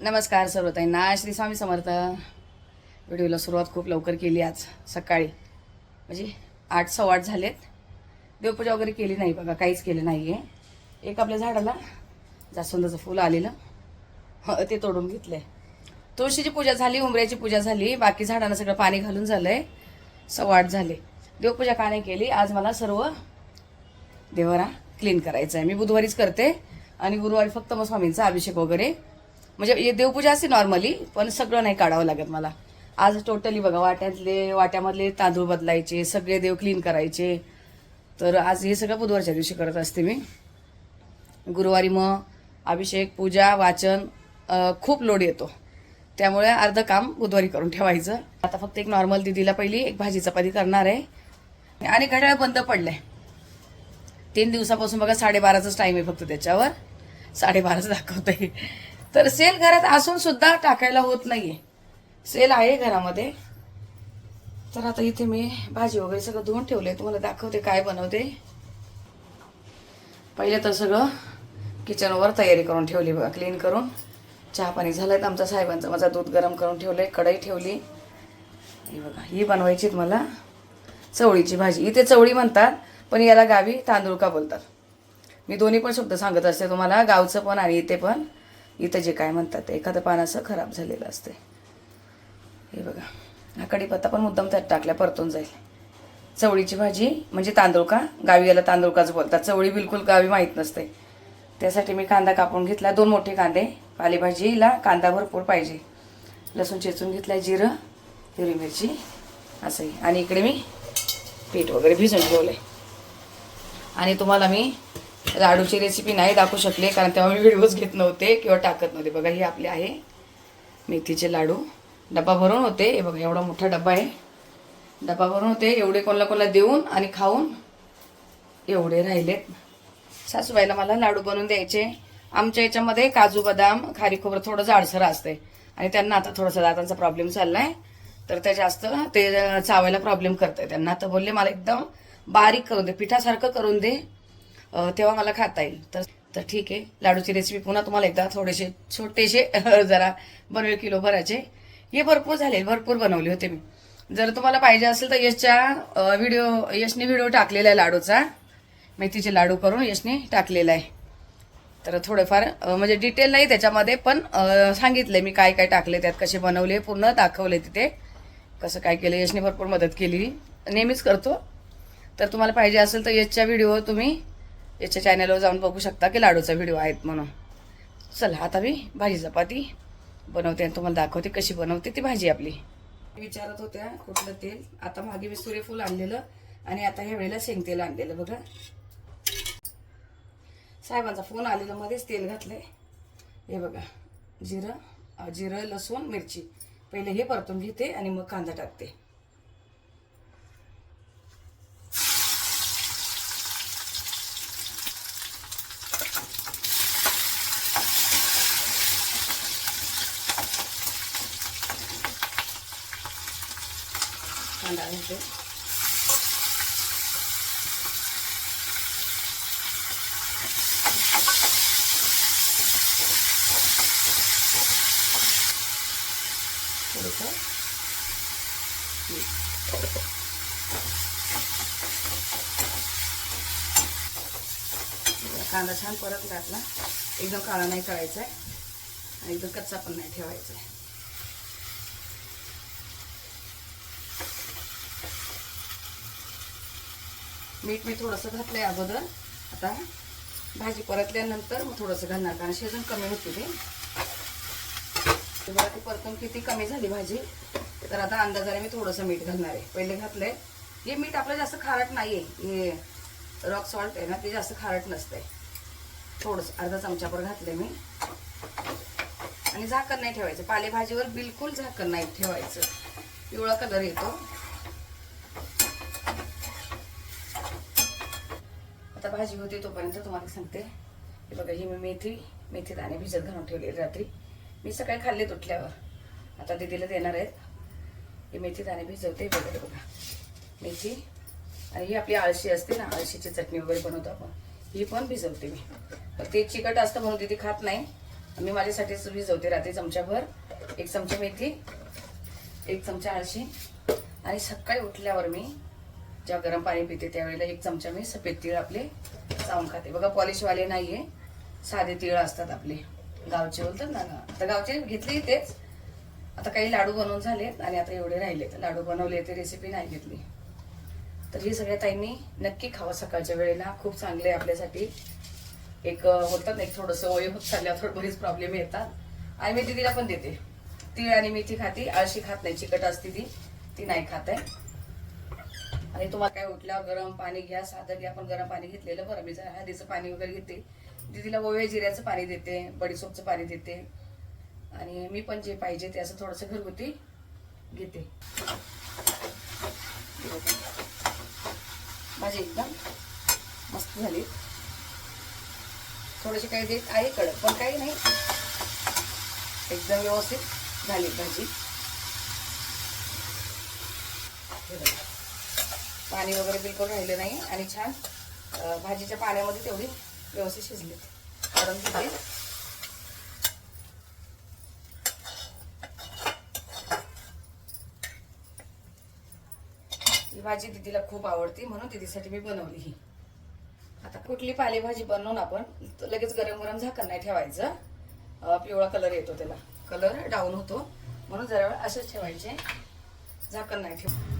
नमस्कार सर्वताईंना. श्री स्वामी समर्थ. व्हिडिओला सुरुवात खूप लवकर केली आज सकाळी. म्हणजे आठ सव्वा आठ झालेत. देवपूजा वगैरे केली नाही बघा काहीच केलं नाही आहे एक आपल्या झाडाला जास्वंदाचं फुल आलेलं. ते तोडून घेतलं आहे तुळशीची पूजा झाली उंबऱ्याची पूजा झाली बाकी झाडांना सगळं पाणी घालून झालं आहे सव्वा आठ झाले. देवपूजा का नाही केली? आज मला सर्व देवारा क्लीन करायचं आहे मी बुधवारीच करते आणि गुरुवारी फक्त मग स्वामींचा अभिषेक वगैरे म्हणजे देवपूजा असते नॉर्मली पण सगळं नाही काढावं लागत मला. आज टोटली बघा वाट्यातले वाट्यामधले तांदूळ बदलायचे सगळे देव क्लीन करायचे. तर आज हे सगळं बुधवारच्या दिवशी करत असते मी. गुरुवारी मग अभिषेक पूजा वाचन खूप लोड येतो. त्यामुळे अर्धं काम बुधवारी करून ठेवायचं. आता फक्त एक नॉर्मल दिदीला पहिली एक भाजी चपाती करणार आहे. आणि घड्याळ बंद पडलंय. तीन दिवसापासून बघा साडेबाराचाच टाईम आहे फक्त त्याच्यावर. साडेबाराच दाखवतंय. तर सेल घरात असून सुद्धा टाकायला होत नाहीये. सेल आहे घरामध्ये. तर आता इथे मी भाजी वगैरे सगळं धुवून ठेवले तुम्हाला दाखवते काय बनवते. पहिले तर सगळं किचनवर तयारी करून ठेवली बघा क्लीन करून. चहा पाणी झालं आमचा साहेबांचं. माझा दूध गरम करून ठेवलंय कढई ठेवली. बघा ही बनवायची मला चवळीची भाजी. इथे चवळी म्हणतात पण याला गावी तांदूळ का बोलतात? मी दोन्ही पण शब्द सांगत असते तुम्हाला गावचं पण आणि इथे पण. इथं जे काय म्हणतात एखादं पान असं खराब झालेलं असते हे बघा. हा कढीपत्ता पण मुद्दाम त्यात टाकल्या परतून जाईल. चवळीची भाजी म्हणजे तांदूळ का? गावी याला तांदूळ काच बोलतात. चवळी बिलकुल गावी माहीत नसते. त्यासाठी मी कांदा कापून घेतला दोन मोठे कांदे. पालेभाजीला कांदा भरपूर पाहिजे. लसूण चेचून घेतला जिरं हिरवी मिरची असंही. आणि इकडे मी पीठ वगैरे भिजून ठेवलं आहे आणि तुम्हाला मी लाडूची रेसिपी नाही दाखवू शकले कारण तेव्हा मी व्हिडिओज घेत नव्हते किंवा टाकत नव्हते. बघा ही आपली आहे मेथीचे लाडू. डबा भरून होते. हे बघा एवढा मोठा डबा आहे. डबा भरून होते. एवढे कोणाला कोणाला देऊन आणि खाऊन एवढे राहिलेत. सासूबाईला मला लाडू बनवून द्यायचे. आमच्या याच्यामध्ये काजू बदाम खारी खोबरं थोडं जाडसर असते आणि त्यांना आता थोडासा दातांचा प्रॉब्लेम चालला आहे तर ते जास्त ते चावायला प्रॉब्लेम करत आहे त्यांना तर बोलले मला एकदम बारीक करून दे. पिठासारखं करून दे. तेव्हा मला खाता येईल. तर तर ठीक आहे. लाडूची रेसिपी पुन्हा तुम्हाला एकदा थोडेसे छोटेसे जरा बनवेल किलो भराचे हे भरपूर झाले भरपूर बनवले होते मी. जर तुम्हाला पाहिजे असेल तर यशच्या व्हिडिओ यशने व्हिडिओ टाकलेला आहे लाडूचा. मेथीचे लाडू करून यशने टाकलेला आहे. तर थोडेफार म्हणजे डिटेल नाही त्याच्यामध्ये पण सांगितलं मी काय काय टाकले त्यात कसे बनवले पूर्ण दाखवले तिथे. कसं काय केलं यशने भरपूर मदत केली. नेहमीच करतो. तर तुम्हाला पाहिजे असेल तर यशच्या व्हिडिओ तुम्ही याच्या चॅनलवर जाऊन बघू शकता की लाडूचा व्हिडिओ आहेत म्हणून. चला आता मी भाजी चपाती बनवते आणि तुम्हाला दाखवते कशी बनवते ती भाजी आपली. विचारत होत्या कुठलं तेल. आता मागे मी सूर्यफूल आणलेलं आणि आता ह्या वेळेला शेंगतेल आणलेलं बघा. साहेबांचा फोन आलेला मध्येच तेल घातलंय. हे बघा जिरं जिरं लसूण मिरची. पहिले हे परतून घेते आणि मग कांदा टाकते कांदा घालते थोडंसं. कांदा छान परत घातला एकदम काळा नाही करायचा आहे आणि एकदम कच्चा पण नाही ठेवायचा आहे मीठ मी थोडंसं घातलंय अगोदर. आता भाजी परतल्यानंतर मग थोडंसं घालणार कारण शिजून कमी होती ते. बघा ती परतून किती कमी झाली भाजी? तर आता अंदाजाने मी थोडंसं मीठ घालणार आहे. पहिले घातलंय. हे मीठ आपलं जास्त खारट नाही आहे हे रॉक सॉल्ट आहे ना ते जास्त खारट नसतंय. थोडंसं अर्धा चमचाभर घातलंय मी. आणि झाकण नाही ठेवायचं. पालेभाजीवर बिलकुल झाकण नाही ठेवायचं. पिवळा कलर येतो. आता भाजी होती तोपर्यंत तुम्हाला सांगते. हे बघा ही मी मेथी मेथी दाणे भिजत घालून ठेवले रात्री. मी सकाळी खाल्ले तुटल्यावर आता दीदीला देणार आहेत. ही मेथी दाणे भिजवते वगैरे बघा. मेथी आणि ही आपली आळशी असते ना आळशीची चटणी वगैरे बनवतो आपण. ही पण भिजवते मी. पण ते चिकट असतं म्हणून दीदी खात नाही. मी माझ्यासाठीच भिजवते रात्री चमच्याभर. एक चमचा मेथी एक चमचा आळशी आणि सकाळी उठल्यावर मी जेव्हा गरम पाणी पिते त्यावेळेला एक चमचा मी सफेद तीळ आपले चावून खाते. बघा पॉलिशवाले नाही आहे साधे तीळ असतात आपले. गावचे बोलतात ना आता गावचे घेतली तेच. आता काही लाडू बनवून झालेत आणि आता एवढे राहिले लाडू बनवले ते रेसिपी नाही घेतली. तर ही सगळ्या ताईंनी नक्की खावं सकाळच्या वेळेला. खूप चांगले आहे आपल्यासाठी एक होतात ना एक थोडंसं वय होत चालल्यावर थोडं बरीच प्रॉब्लेम येतात. आणि मी दिदीला पण देते. तीळ आणि मेथी खाती. आळशी खात नाही चिकट असते ती. ती नाही खात आहे. आणि तुम्हाला काय उठल्यावर गरम पाणी घ्या साधं घ्या पण गरम पाणी घेतलेलं बरं. मी जर हळदीचं पाणी वगैरे घेते. दिदीला ओवे जिऱ्याचं पाणी देते बडीसोपचं पाणी देते. आणि मी पण जे पाहिजे ते असं थोडंसं घरगुती घेते. माझी एकदम मस्त झाली. थोडेसे काही देत आहे कडक पण काही नाही. एकदम व्यवस्थित झाली भाजी. पाणी वगैरे बिलकुल राहिलं नाही. आणि छान भाजीच्या पाण्यामध्ये तेवढी व्यवस्थित शिजलेत. कारण घेते ही भाजी दीदीला खूप आवडती म्हणून दीदीसाठी मी बनवली ही. आता कुठली पालेभाजी बनवून आपण लगेच गरम गरम झाकण नाही ठेवायचं. पिवळा कलर येतो त्याला. कलर डाऊन होतो. म्हणून जरा वेळ असंच ठेवायचे. झाकण नाही ठेव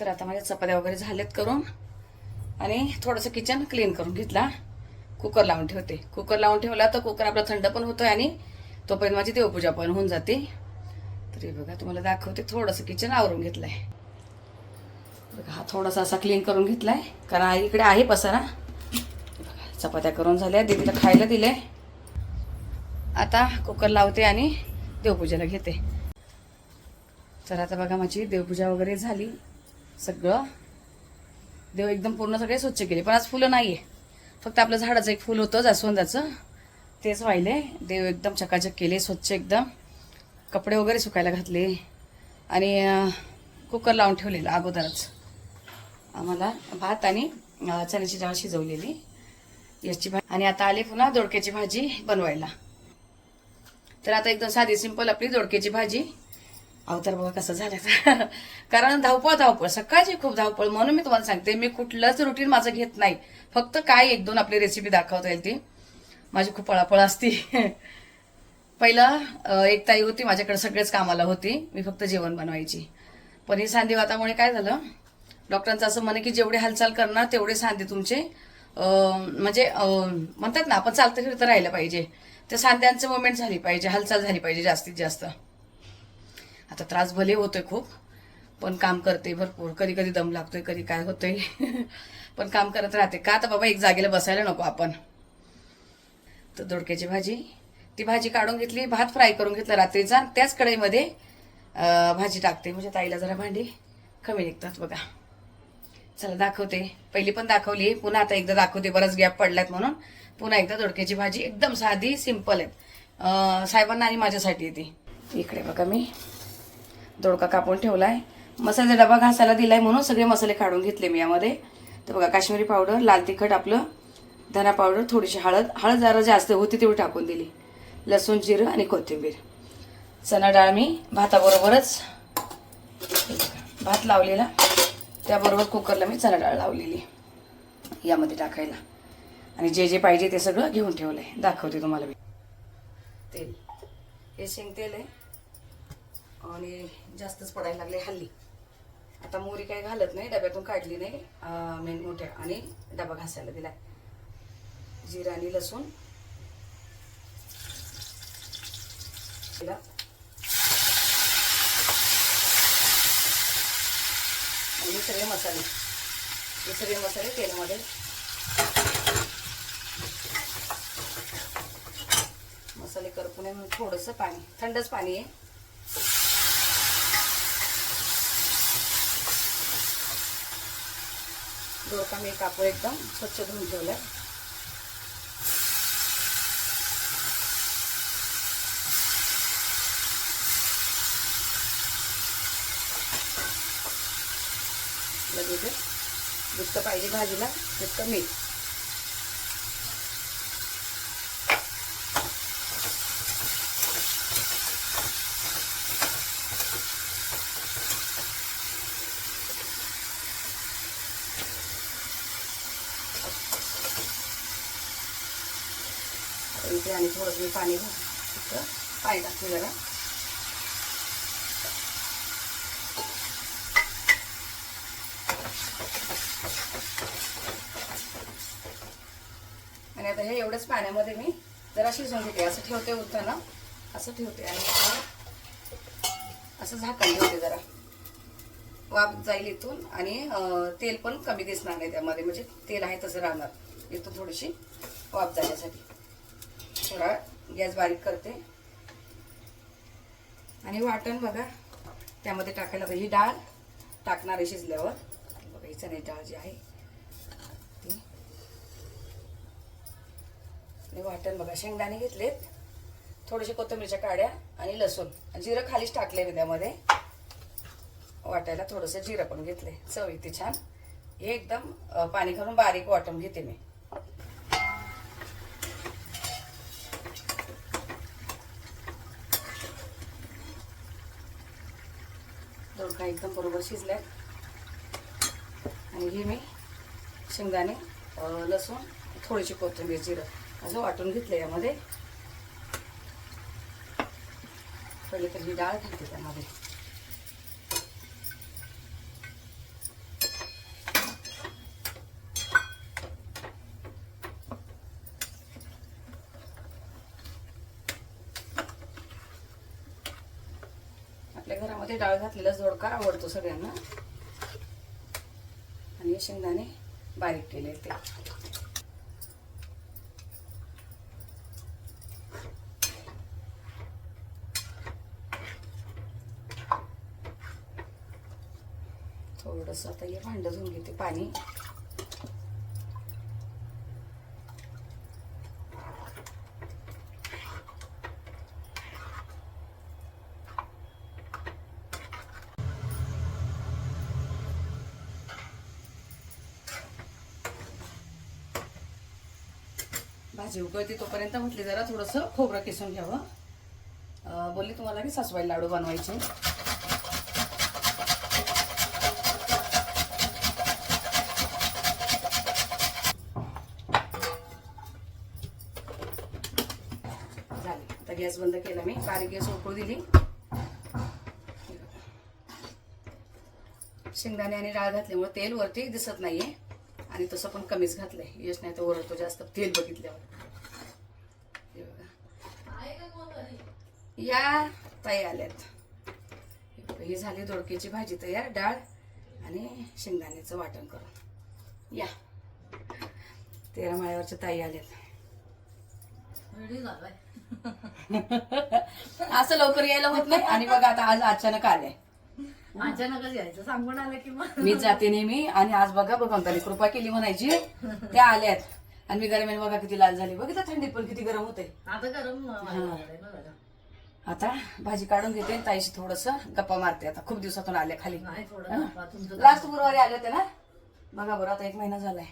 तर आता माझ्या चपात्या वगैरे झालेत करून. आणि थोडंसं किचन क्लीन करून घेतला. कुकर लावून ठेवते. कुकर लावून ठेवला तर कुकर आपला थंड पण होतोय आणि तोपर्यंत माझी देवपूजा पण होऊन जाते. तर हे बघा तुम्हाला दाखवते. थोडंसं किचन आवरून घेतलंय. बघा हा थोडासा असा क्लीन करून घेतलाय. कारण आई इकडे आहे पसारा. बघा, चपात्या करून झाल्या. दीदीला खायला दिले आता कुकर लावते आणि देवपूजेला घेते. तर आता बघा माझी देवपूजा वगैरे झाली. सगळं. देव एकदम पूर्ण सगळे स्वच्छ केले. पण आज फुलं नाही आहे फक्त आपलं झाडाचं एक फुल होतं जास्वंदाचं. तेच वाहिले देव एकदम चकाचक केले स्वच्छ एकदम. कपडे वगैरे सुकायला घातले. आणि कुकर लावून ठेवलेलं अगोदरच. आम्हाला भात आणि चण्याची डाळ शिजवलेली. याची भाजी आणि आता आली पुन्हा दोडक्याची भाजी बनवायला. तर आता एकदम साधी सिंपल आपली दोडक्याची भाजी. अवतार बघा कसं झालं कारण धावपळ धावपळ. सकाळची खूप धावपळ. म्हणून मी तुम्हाला सांगते मी कुठलंच रुटीन माझं घेत नाही. फक्त काय एक दोन आपली रेसिपी दाखवता येईल ती. माझी खूप पळापळ असती. पहिला एक ताई होती माझ्याकडे सगळेच कामाला होती. मी फक्त जेवण बनवायची. पण ही सांधीवातामुळे काय झालं? डॉक्टरांचं असं म्हणे की जेवढे हालचाल करणार तेवढे सांधे तुमचे म्हणजे म्हणतात ना आपण चालतं फिरतं राहिलं पाहिजे. त्या सांध्यांचं मुवमेंट झाली पाहिजे हालचाल झाली पाहिजे जास्तीत जास्त. आता त्रास भले होतोय खूप पण काम करते भरपूर. कधी कधी दम लागतोय कधी काय होतंय. पण काम करत राहते. का तर बाबा एक जागेला बसायला नको आपण? तर दोडक्याची भाजी. ती भाजी काढून घेतली भात फ्राय करून घेतला रात्रीचा. त्याच कढईमध्ये भाजी टाकते. म्हणजे ताईला जरा भांडी कमी निघतात बघा. चला दाखवते. पहिली पण दाखवली. पुन्हा आता एकदा दाखवते. बराच गॅप पडलात म्हणून. पुन्हा एकदा दोडक्याची भाजी एकदम साधी सिंपल आहे. साहेबांना आणि माझ्यासाठी येते. इकडे बघा मी. दोडका कापून ठेवला आहे मसाल्याचा डबा घासायला दिला आहे म्हणून सगळे मसाले काढून घेतले मी यामध्ये. तर बघा काश्मीरी पावडर लाल तिखट आपलं धना पावडर थोडीशी हळद. हळद जरा जास्त होती तेवढी टाकून दिली. लसूण जिरं आणि कोथिंबीर. चणा डाळ मी भाताबरोबरच भात लावलेला. त्याबरोबर कुकरला मी चणा डाळ लावलेली यामध्ये टाकायला. आणि जे जे पाहिजे ते सगळं घेऊन ठेवलं आहे दाखवते तुम्हाला मी. तेल. हे शेंग तेल आहे. आणि जास्तच पडायला लागले हल्ली. आता मोरी काही घालत नाही डब्यातून काढली नाही मेन मोठ्या आणि डबा घासायला दिलाय. जिरा आणि लसूण. दिला. आणि सगळे मसाले. हे सगळे मसाले तेलामध्ये. मसाले करपून थोडंसं पाणी थंडच पाणी आहे. दोडका मी कापूर एकदम स्वच्छ धुवून ठेवलाय. लगेच दुसरं पाहिजे भाजीला तितकं मीठ आता इथे आणि थोडंसं मी पाणी घाल. पाणी टाकते जरा. आणि आता हे एवढ्याच पाण्यामध्ये मी जरा शिजवून घेते. असं ठेवते उठताना असं ठेवते आणि असं झाकण ठेवते जरा. वाफ जाईल इथून आणि तेल पण कमी दिसणार नाही त्यामध्ये. म्हणजे तेल आहे तसं राहणार. इथून थोडीशी वाफ जाण्यासाठी. थोडा गॅस बारीक करते. आणि वाटण बघा त्यामध्ये टाकायला ही डाळ. टाकणार आहे शिजल्यावर. बघा ही चणे डाळ जी आहे. ती. आणि वाटण बघा शेंगदाणे घेतलेत. थोडेसे कोथिंबीरच्या काड्या आणि लसूण. जिरं खालीच टाकले मी त्यामध्ये. वाटायला थोडंसं जिरं पण घेतले चव येते छान. हे एकदम पाणी घालून बारीक वाटून घेते मी दोडका एकदम बरोबर शिजलाय आणि हे मी शेंगदाणे लसूण थोडीशी कोथिंबीर जिरं असं वाटून घेतलं यामध्ये. पहिले तर ही डाळ घालते त्यामध्ये आपल्या घरामध्ये डाळ घातलेला जोडका आवडतो सगळ्यांना. आणि शेंगदाणे बारीक केले ते. थोडस आता हे भांड धुवून घेते पाणी. भाजी उकळते तोपर्यंत म्हटली जरा थोडंसं खोबरं किसून घ्यावं. बोलली तुम्हाला की सासूबाई लाडू बनवायचे. गॅस बंद केला मी. बारीक गॅस उकळू दिली. शेंगदाणे आणि डाळ घातल्यामुळे तेल वरती दिसत नाहीये. आणि तसं पण कमीच घातलंय. यश नाही तर ओरडतो जास्त. तेल बघितल्यावर. बघा. या ताई आल्यात. हे झाली दोडक्याची भाजी तयार डाळ आणि शेंगदाण्याचं वाटण करून. या. तेरा माळ्यावरच्या ताई आल्यात. असं लवकर यायला होत नाही. आणि बघा आता आज अचानक आले अचानकच यायचं. सांगून आलं की मग. मी जाते नेहमी. आणि आज बघा भगवंतानी कृपा केली म्हणायची. त्या आल्यात. आणि मी गरमेने बघा किती लाल झाली. बघितलं थंडीत पण किती गरम होते आता गरम व्हायला लागलंय ना जरा. आता भाजी काढून घेते आणि ताईशी थोडस गप्पा मारते. आता खूप दिवसातून आल्या खाली. नाही थोडं तुमचं लास्ट गुरुवारी आले होते ना? बघा बरं आता एक महिना झालाय.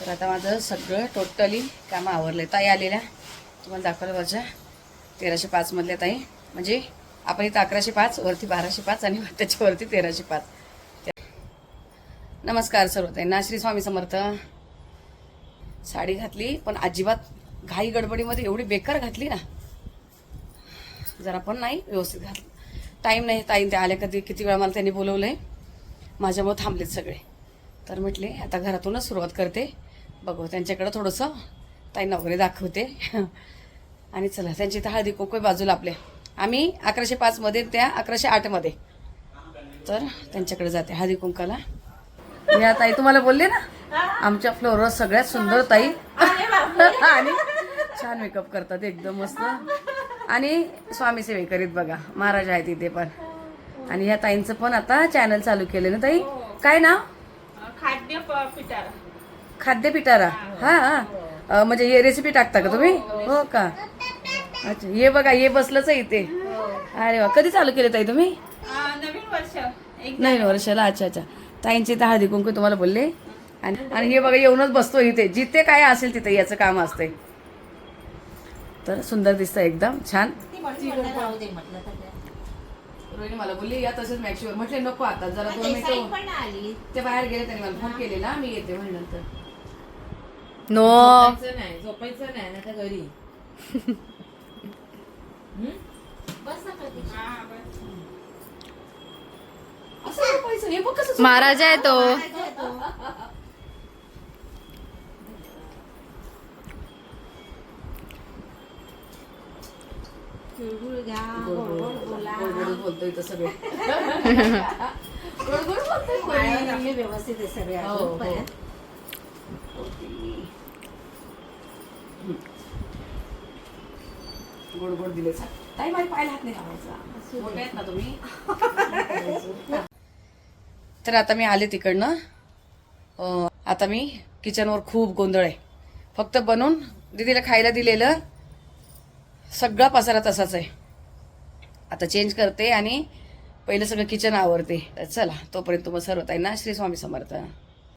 तर आता माझं सगळं टोटली कामं आवरले ताई आलेल्या. तुम्हाला दाखवलं वरच्या तेराशे पाच मधल्या ताई. म्हणजे आपण इथं अकराशे पाच वरती बाराशे पाच आणि त्याच्यावरती तेराशे पाच. नमस्कार सर्व ताईंना श्री स्वामी समर्थ. साडी घातली पण अजिबात घाई गडबडीमध्ये एवढी बेकार घातली ना. जरा पण नाही व्यवस्थित घातलं. टाईम नाही ताईन ते आल्या कधी किती वेळा मला त्यांनी बोलवलं आहे माझ्यामुळे थांबलेत सगळे. तर म्हटले आता घरातूनच सुरुवात करते. बघू त्यांच्याकडं थोडंसं ताईंना वगैरे दाखवते. आणि चला त्यांची तर हळदी कोकोय बाजूला आपल्या. आम्ही अकराशे पाचमध्ये त्या अकराशे आठमध्ये तर त्यांच्याकडे जाते. हळदी कुंकाला या ताई तुम्हाला बोलले ना आमच्या फ्लोअरवर सगळ्यात सुंदर ताई. आणि छान मेकअप करतात एकदम मस्त. आणि स्वामी सेवेकरीत बघा. महाराज आहेत इथे पण. आणि या ताईंचं पण आता चॅनल चालू केलं ना ताई? काय नाव? खाद्य पिटारा खाद्य पिटारा हा म्हणजे हे रेसिपी टाकता का तुम्ही? हो का? अच्छा हे बघा हे बसलंच आहे इथे. अरे वा कधी चालू केले ताई तुम्ही? आ, नवीन वर्ष. एक नाही वर्षाला अच्छा अच्छा. ताईंची इथं हळदी कुंकू तुम्हाला बोलले. आणि आणि हे बघा येऊनच बसतो इथे. जिथे काय असेल तिथे याचं काम असतंय. तर सुंदर दिसतं एकदम छान. तर. रोहिणी मला बोलली या तसंच मॅक्सीवर म्हटले नको आता जरा दोन मिनिटं आली. ते बाहेर गेले त्यांनी मला फोन केलेला. मी येते म्हणे नंतर. नो. झोपायचं नाही झोपायचं नाही ना तर घरी बस ना कधी असं झोपायचं हे बघ कसं महाराजा आहे तो. बोलतोय सगळे व्यवस्थित आहे सगळे. हो, हो. गोड गोड दिले. ताई माझ्या पायला हात नाही लावायचा. मोठे आहेत ना तुम्ही? तर आता मी आले तिकडनं. आता मी किचनवर खूप गोंधळ आहे. फक्त बनवून दीदीला खायला दिलेलं सगळा पसारा तसाच आहे. आता चेंज करते आणि पहिलं सगळं किचन आवरते. चला तोपर्यंत तुम्हाला सर्व ताईंना श्री स्वामी समर्थ.